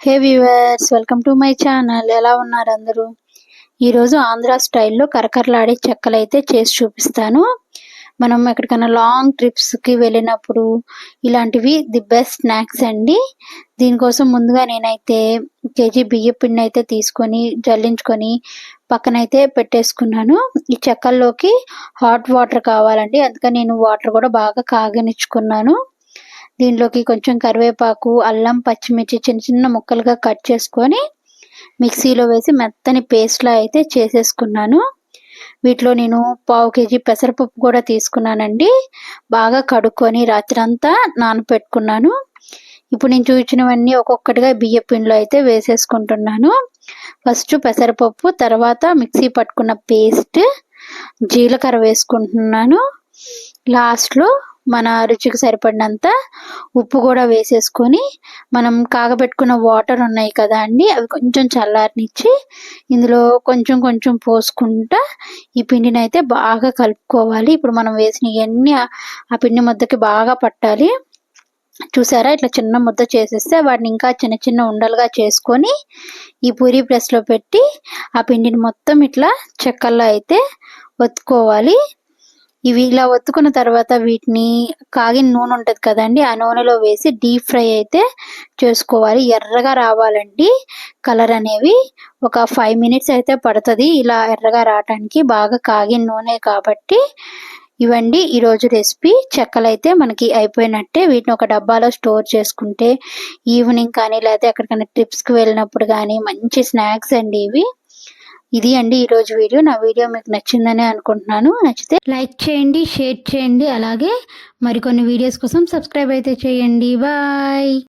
Hey viewers welcome to my channel. ఎలా ఉన్నారు అందరూ? ఈరోజు ఆంధ్ర స్టైల్లో కరకరలాడే చెక్కలు అయితే చేసి చూపిస్తాను. మనం ఎక్కడికైనా లాంగ్ ట్రిప్స్కి వెళ్ళినప్పుడు ఇలాంటివి ది బెస్ట్ స్నాక్స్ అండి. దీనికోసం ముందుగా నేనైతే కేజీ బియ్య పిండి అయితే తీసుకొని జల్లించుకొని పక్కనైతే పెట్టేసుకున్నాను. ఈ చెక్కల్లోకి హాట్ వాటర్ కావాలండి. అందుకని నేను వాటర్ కూడా బాగా కాగనిచ్చుకున్నాను. దీనిలోకి కొంచెం కరివేపాకు అల్లం పచ్చిమిర్చి చిన్న చిన్న ముక్కలుగా కట్ చేసుకొని మిక్సీలో వేసి మెత్తని పేస్ట్లా అయితే చేసేసుకున్నాను. వీటిలో నేను పావు కేజీ పెసరపప్పు కూడా తీసుకున్నానండి. బాగా కడుక్కొని రాత్రంతా నానపెట్టుకున్నాను. ఇప్పుడు నేను చూపించినవన్నీ ఒక్కొక్కటిగా బియ్య పిండిలో అయితే వేసేసుకుంటున్నాను. ఫస్ట్ పెసరపప్పు తర్వాత మిక్సీ పట్టుకున్న పేస్ట్ జీలకర్ర వేసుకుంటున్నాను. లాస్ట్లో మన రుచికి సరిపడినంత ఉప్పు కూడా వేసేసుకొని మనం కాగబెట్టుకున్న వాటర్ ఉన్నాయి కదా అండి అవి కొంచెం చల్లారనిచ్చి ఇందులో కొంచెం కొంచెం పోసుకుంటా ఈ పిండిని అయితే బాగా కలుపుకోవాలి. ఇప్పుడు మనం వేసిన ఇవన్నీ ఆ పిండి ముద్దకి బాగా పట్టాలి. చూసారా? ఇట్లా చిన్న ముద్ద చేసేస్తే వాటిని ఇంకా చిన్న చిన్న ఉండలుగా చేసుకొని ఈ పూరి ప్రెస్లో పెట్టి ఆ పిండిని మొత్తం ఇట్లా చెక్కల్లో అయితే ఒత్తుకోవాలి. ఇవి ఇలా ఒత్తుకున్న తర్వాత వీటిని కాగిన నూనె ఉంటుంది కదండి ఆ నూనెలో వేసి డీప్ ఫ్రై అయితే చేసుకోవాలి. ఎర్రగా రావాలండి. కలర్ అనేవి ఒక ఫైవ్ మినిట్స్ అయితే పడుతుంది. ఇలా ఎర్రగా రావటానికి బాగా కాగిన నూనె కాబట్టి ఇవండి ఈరోజు రెసిపీ చెక్కలు అయితే మనకి అయిపోయినట్టే. వీటిని ఒక డబ్బాలో స్టోర్ చేసుకుంటే ఈవినింగ్ కానీ లేకపోతే ఎక్కడికైనా ట్రిప్స్కి వెళ్ళినప్పుడు కానీ మంచి స్నాక్స్ అండి ఇవి. ఇది అండి ఈరోజు వీడియో. నా వీడియో మీకు నచ్చిందని అనుకుంటున్నాను. నచ్చితే లైక్ చేయండి షేర్ చేయండి. అలాగే మరికొన్ని వీడియోస్ కోసం సబ్స్క్రైబ్ అయితే చేయండి. బాయ్.